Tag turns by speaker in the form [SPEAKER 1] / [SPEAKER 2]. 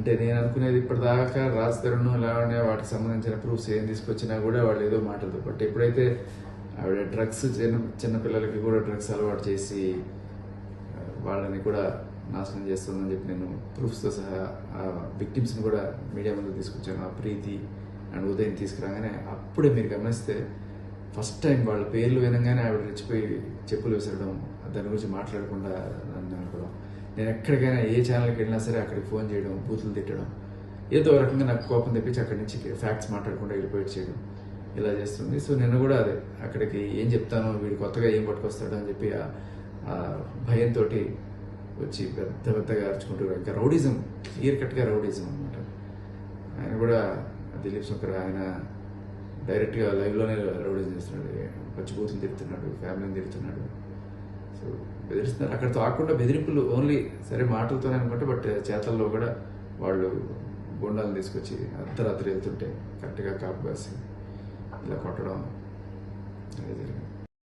[SPEAKER 1] అంటే నేను అనుకునేది ఇప్పటిదాకా రాజ్ తరుణ్ లావణ్య వాటికి సంబంధించిన ప్రూఫ్స్ ఏం తీసుకొచ్చినా కూడా వాళ్ళు ఏదో మాటలతో బట్ ఎప్పుడైతే ఆవిడ డ్రగ్స్ చిన్న చిన్నపిల్లలకి కూడా డ్రగ్స్ అలవాటు చేసి వాళ్ళని కూడా నాశనం చేస్తుందని చెప్పి నేను ప్రూఫ్స్తో సహా ఆ విక్టిమ్స్ని కూడా మీడియా ముందు తీసుకొచ్చాను. ఆ ప్రీతి అండ్ ఉదయం తీసుకురాగానే అప్పుడే మీరు గమనిస్తే ఫస్ట్ టైం వాళ్ళ పేర్లు వినగానే ఆవిడ రెచ్చిపోయి చెప్పులు విసరడం దాని గురించి మాట్లాడకుండా నన్ను అనుకోవడం. నేను ఎక్కడికైనా ఏ ఛానల్కి వెళ్ళినా సరే అక్కడికి ఫోన్ చేయడం బూతులు తిట్టడం ఏదో ఒక రకంగా నాకు కోపం తెప్పించి అక్కడి నుంచి ఫ్యాక్ట్స్ మాట్లాడకుండా వెళ్ళిపోయి చేయడం ఇలా చేస్తుంది. సో నిన్న కూడా అదే అక్కడికి ఏం చెప్తానో వీడు కొత్తగా ఏం పట్టుకొస్తాడో అని చెప్పి ఆ- భయంతో వచ్చి పెద్ద పెద్దగా అరుచుకుంటూ ఇంకా రౌడిజం క్లియర్ కట్గా రౌడిజం అనమాట ఆయన కూడా దిలీప్ శంకర్ ఆయన డైరెక్ట్గా లైవ్లోనే రౌడిజం చేస్తున్నాడు. పచ్చిబూతులు తిడుతున్నాడు ఫ్యామిలీని తిడుతున్నాడు. సో బెదిరిస్తున్నారు. అక్కడ ఆకుండా బెదిరింపులు ఓన్లీ సరే మాటలతోనే అనుకుంటే బట్ చేతల్లో కూడా వాళ్ళు గుండాలు తీసుకొచ్చి అర్ధరాత్రి వెళ్తుంటే కరెక్ట్గా కాపు కాసి ఇలా కొట్టడం